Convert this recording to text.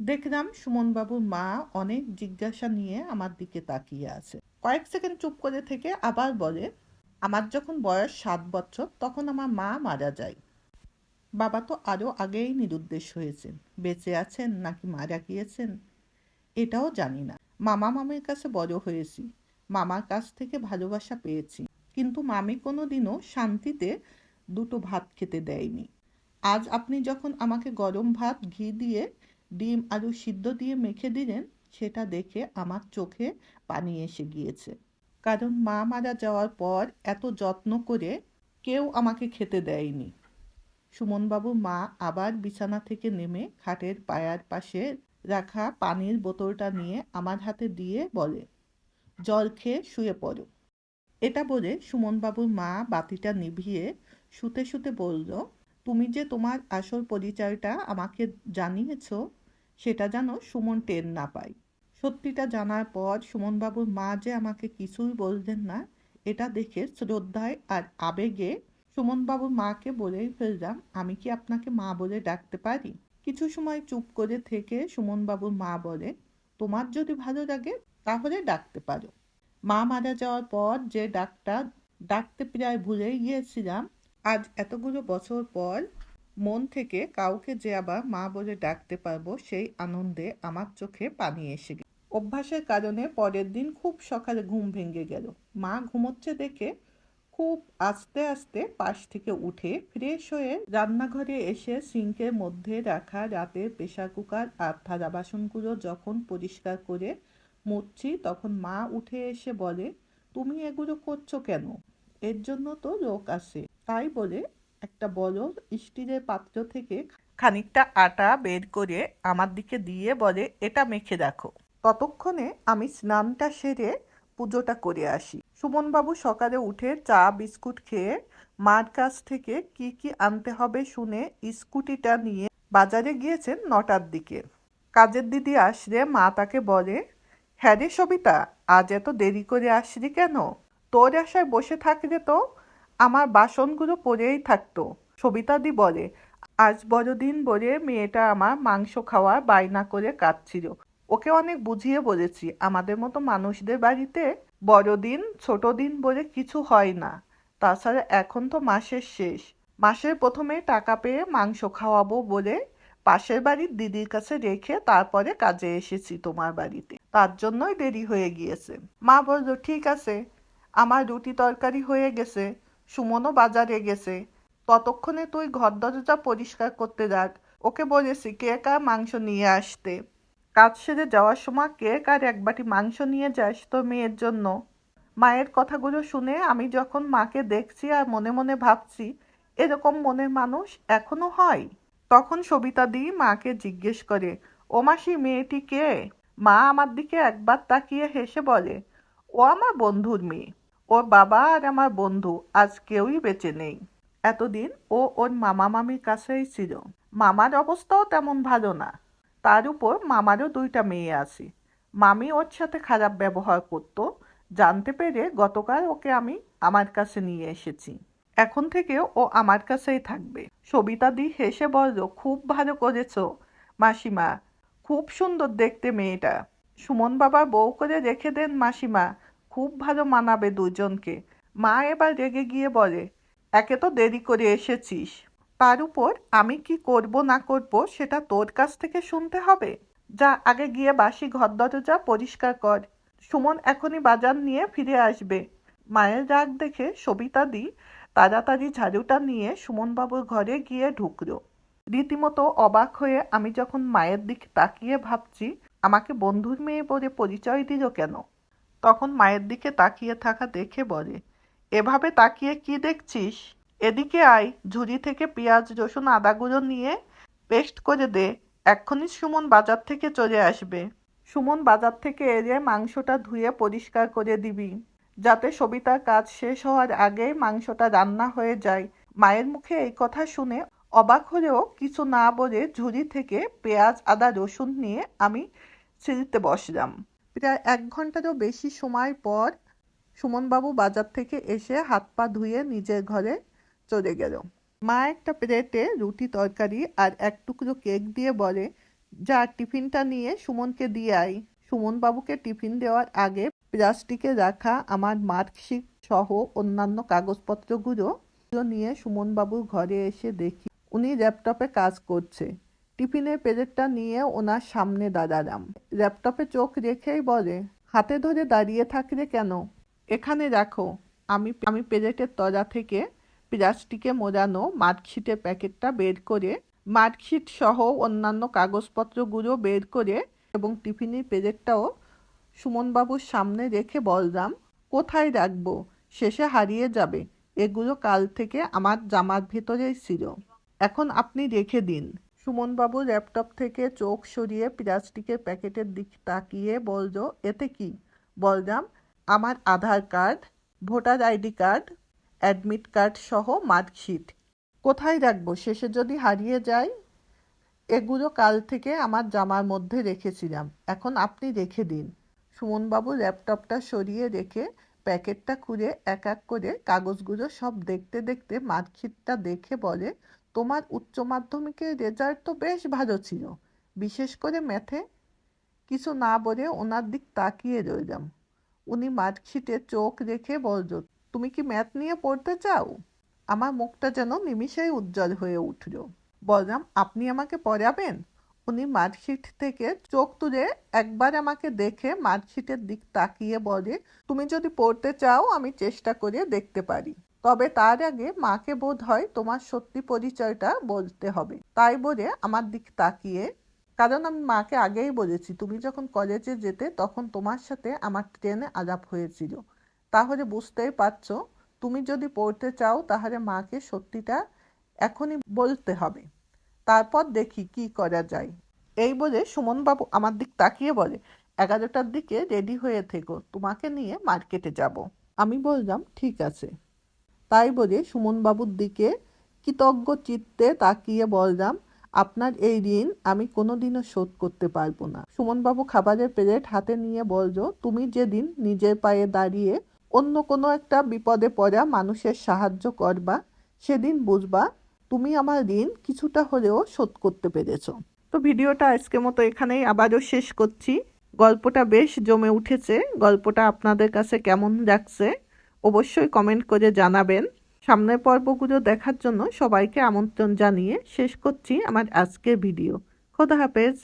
দেখলাম সুমনবাবুর মা অনেক জিজ্ঞাসা নিয়ে আমার দিকে তাকিয়ে আছে। কয়েক সেকেন্ড চুপ করে থেকে আবার বলে, আমার যখন বয়স সাত বছর, তখন আমার মা মারা যায়। বাবা তো আরও আগেই নিরুদ্দেশ হয়েছেন। বেঁচে আছেন নাকি মারা গিয়েছেন? এটাও জানি না। মামা মামির কাছে বড় হয়েছি। মামার কাছ থেকে ভালোবাসা পেয়েছি। কিন্তু মামি কোনো দিনও শান্তিতে দুটো ভাত খেতে দেয়নি। আজ আপনি যখন আমাকে গরম ভাত ঘি দিয়ে ডিম আলু সিদ্ধ দিয়ে মেখে দিলেন, সেটা দেখে আমার চোখে পানি এসে গিয়েছে। কারণ মা মারা যাওয়ার পর এত যত্ন করে কেউ আমাকে খেতে দেয়নি। সুমনবাবু মা আবার বিছানা থেকে নেমে খাটের পায়ার পাশে রাখা পানির বোতলটা নিয়ে আমার হাতে দিয়ে বলে, জল খেয়ে শুয়ে পড়ো। এটা বলে সুমনবাবুর মা বাতিটা নিভিয়ে শুতে শুতে বলল, তুমি যে তোমার আসল পরিচয়টা আমাকে জানিয়েছ সেটা যেন সুমন টের না পায়। সত্যিটা জানার পর সুমনবাবুর মা যে আমাকে কিছুই বললেন না, এটা দেখে শ্রদ্ধায় আর আবেগে সুমনবাবুর মাকে বলেই ফেললাম, আমি কি আপনাকে মা বলে ডাকতে পারি? কিছু সময় চুপ করে থেকে সুমনবাবুর মা বলে, তোমার যদি ভালো লাগে তাহলে ডাকতে পারো। মা মারা যাওয়ার পর যে ডাকটা ডাকতে প্রায় ভুলেই গিয়েছিলাম, আজ এতগুলো বছর পর মন থেকে কাউকে যে আবার মা বলে ডাকতে পারব, সেই আনন্দে আমার চোখে পানি এসে গেল অভ্যাসের কারণে পরের দিন খুব সকালে ঘুম ভেঙে গেল। মা ঘুমোচ্ছে দেখে খুব আস্তে আস্তে পাশ থেকে উঠে ফ্রেশ হয়ে রান্নাঘরে এসে সিঙ্কের মধ্যে রাখা রাতের প্রেশার কুকার আর থালা বাসনগুলো যখন পরিষ্কার করে মুছছি, তখন মা উঠে এসে বলে, তুমি এগুলো করছ কেন? এর জন্য তো লোক আসে তাই বলে একটা বড় স্টিলের পাত্র থেকে খানিকটা আটা বের করে আমার দিকে দিয়ে বলে, এটা মেখে রাখো ততক্ষণে আমি স্নানটা সেরে পুজোটা করে আসি। সুমনবাবু সকালে উঠে চা, বিস্কুট খেয়ে মার কাছ থেকে কি কি আনতে হবে শুনে স্কুটিটা নিয়ে বাজারে গিয়েছেন নটার দিকে। কাজের দিদি আসলে মা তাকে বলে হ্যাঁ রে সবিতা, আজ এত দেরি করে আসলি কেন? তোর আশায় বসে থাকলে তো আমার বাসনগুলো পড়েই থাকতো সবিতাদি বলে। আজ বড়দিন বলে মেয়েটা আমার মাংস খাওয়ার বায়না করে কাঁদছিল। ওকে অনেক বুঝিয়ে বলেছি, আমাদের মতো মানুষদের বাড়িতে বড়দিন ছোট দিন বলে কিছু হয় না। তাছাড়া এখন তো মাসের শেষ। মাসের প্রথমে টাকা পেয়ে মাংস খাওয়াবো বলে পাশের বাড়ির দিদির কাছে রেখে তারপরে কাজে এসেছি তোমার বাড়িতে। তার জন্যই দেরি হয়ে গিয়েছে। মা বলল, ঠিক আছে। আমার রুটি তরকারি হয়ে গেছে। সুমনও বাজারে গেছে। ততক্ষণে তুই ঘর দরজা পরিষ্কার করতে যাক। ওকে বলেছি কে কার মাংস নিয়ে আসতে। কাজ সেরে যাওয়ার সময় কে কার এক বাটি মাংস নিয়ে যাস তোর মেয়ের জন্য। মায়ের কথাগুলো শুনে আমি যখন মাকে দেখছি আর মনে মনে ভাবছি, এরকম মনের মানুষ এখনও হয়? তখন সবিতা দি মাকে জিজ্ঞেস করে, ও মাসি, মেয়েটি কে? মা আমার দিকে একবার তাকিয়ে হেসে বলে, ও আমার বন্ধুর মেয়ে। ওর বাবা আর আমার বন্ধু আজ কেউই বেঁচে নেই। এতদিন ও ওর মামা মামির কাছেই ছিল। মামার অবস্থাও তেমন ভালো না। তার উপর মামারও দুইটা মেয়ে আছে। মামি ওর সাথে খারাপ ব্যবহার করতো। জানতে পেরে গতকাল ওকে আমি আমার কাছে নিয়ে এসেছি। এখন থেকে ও আমার কাছেই থাকবে। সবিতা দি হেসে বলল, খুব ভালো করেছ মাসিমা। খুব সুন্দর দেখতে মেয়েটা। সুমন বাবা বউ করে রেখে দেন মাসিমা। খুব ভালো মানাবে দুজনকে। মা এবার রেগে গিয়ে বলে, একে তো দেরি করে এসেছিস। তার উপর আমি কি করব না করব সেটা তোর কাছ থেকে শুনতে হবে। যা আগে গিয়ে বাসি ঘর দরজা পরিষ্কার কর। সুমন এখনই বাজার নিয়ে ফিরে আসবে। মায়ের রাগ দেখে সবিতা দি তাড়াতাড়ি ঝাড়ুটা নিয়ে সুমনবাবুর ঘরে গিয়ে ঢুকলো। রীতিমতো অবাক হয়ে আমি যখন মায়ের দিকে তাকিয়ে ভাবছি, আমাকে বন্ধুর মেয়ে বলে পরিচয় দিল কেন? তখন মায়ের দিকে তাকিয়ে থাকা দেখে বলে, এভাবে তাকিয়ে কি দেখছিস? এদিকে আয়, ঝুড়ি থেকে পেঁয়াজ, রসুন আদাগুলো নিয়ে পেস্ট করে দে, এক্ষুনি সুমন বাজার থেকে চলে আসবে। সুমন বাজার থেকে এলে মাংসটা ধুয়ে পরিষ্কার করে দিবি, যাতে সবিতার কাজ শেষ হওয়ার আগেই মাংসটা রান্না হয়ে যায়। মায়ের মুখে এই কথা শুনে অবাক হলেও কিছু না বলে ঝুড়ি থেকে পেঁয়াজ, আদা, রসুন নিয়ে আমি সিঁড়িতে বসলাম। প্রায় এক ঘন্টারও বেশি সময় পর সুমনবাবু বাজার থেকে এসে হাত পা ধুয়ে নিজের ঘরে চলে গেল। মা একটা প্লেটে রুটি তরকারি আর এক টুকরো কেক দিয়ে বলে, যা টিফিনটা নিয়ে সুমনকে দিয়ে আই সুমন বাবুকে টিফিন দেওয়ার আগে প্লাস্টিকে রাখা আমার মার্কশিট সহ অন্যান্য কাগজপত্রগুলো নিয়ে সুমন বাবুর ঘরে এসে দেখি। উনি ল্যাপটপে কাজ করছে। টিফিনের প্লেটটা নিয়ে ওনার সামনে দাঁড়ালাম। ল্যাপটপে চোখ রেখেই বলে, হাতে ধরে দাঁড়িয়ে থাকলে কেন? এখানে রাখো। আমি আমি প্লেটের তলা থেকে প্লাস্টিকে মোড়ানো মার্কশিটের প্যাকেটটা বের করে, মার্কশিট সহ অন্যান্য কাগজপত্রগুলো বের করে এবং টিফিনের প্লেটটাও সুমনবাবুর সামনে রেখে বললাম, কোথায় রাখব? শেষে হারিয়ে যাবে। এগুলো কাল থেকে আমার জামার ভেতরেই ছিল। এখন আপনি রেখে দিন। সুমনবাবু ল্যাপটপ থেকে চোখ সরিয়ে প্লাস্টিকের প্যাকেটের দিক তাকিয়ে বলল, এতে কি? বললাম আমার Aadhaar card, voter ID card, admit card সহ মার্কশিট। কোথায় রাখব? শেষে যদি হারিয়ে যায়, এগুলো কাল থেকে আমার জামার মধ্যে রেখেছিলাম। এখন আপনি রেখে দিন। সুমনবাবু ল্যাপটপটা সরিয়ে রেখে প্যাকেটটা খুলে এক এক করে কাগজগুলো সব দেখতে দেখতে মার্কশিটটা দেখে বলে তোমার উচ্চ মাধ্যমিকের রেজাল্ট তো বেশ ভালো ছিল। বিশেষ করে ম্যাথে কিছু না বলে ওনার দিক তাকিয়ে রইলাম। উনি মার্কশিটে চোখ রেখে বলল, তুমি কি ম্যাথ নিয়ে পড়তে চাও? আমার মুখটা যেন নিমিষেই উজ্জ্বল হয়ে উঠল। বললাম, আপনি আমাকে পড়াবেন? উনি মার্কশিট থেকে চোখ তুলে একবার আমাকে দেখে মার্কশিটের দিক তাকিয়ে বলে, তুমি যদি পড়তে চাও, আমি চেষ্টা করে দেখতে পারি। তবে তার আগে মাকে বোধ হয় তোমার সত্যি পরিচয়টা বলতে হবে। তাই বলে আমার দিক তাকিয়ে, কারণ আমি মাকে আগেই বলেছি, তুমি যখন কলেজে যেতে তখন তোমার সাথে আমার ট্রেনে আলাপ হয়েছিল। তাহলে বুঝতেই পারছ, তুমি যদি পড়তে চাও তাহলে মাকে সত্যিটা এখনই বলতে হবে। তারপর দেখি কি করা যায়। এই বলে সুমনবাবু আমার দিক তাকিয়ে বলে, এগারোটার দিকে রেডি হয়ে থেকো, তোমাকে নিয়ে মার্কেটে যাব। আমি বললাম, ঠিক আছে। তাই বলে সুমনবাবুর দিকে কৃতজ্ঞ চিত্তে তাকিয়ে বললাম, আপনার এই ঋণ আমি কোনোদিনও শোধ করতে পারব না। সুমনবাবু খাবারের প্লেট হাতে নিয়ে বলল, তুমি যেদিন নিজের পায়ে দাঁড়িয়ে অন্য কোনো একটা বিপদে পড়া মানুষের সাহায্য করবা, সেদিন বুঝবা তুমি আমার ঋণ কিছুটা হলেও শোধ করতে পেরেছ। তো ভিডিওটা আজকের মতো এখানেই আবারও শেষ করছি। গল্পটা বেশ জমে উঠেছে। গল্পটা আপনাদের কাছে কেমন লাগছে অবশ্যই কমেন্ট করে জানাবেন। সামনের পর্বগুলো দেখার জন্য সবাইকে আমন্ত্রণ জানিয়ে শেষ করছি আমার আজকের ভিডিও খোদা হাফেজ।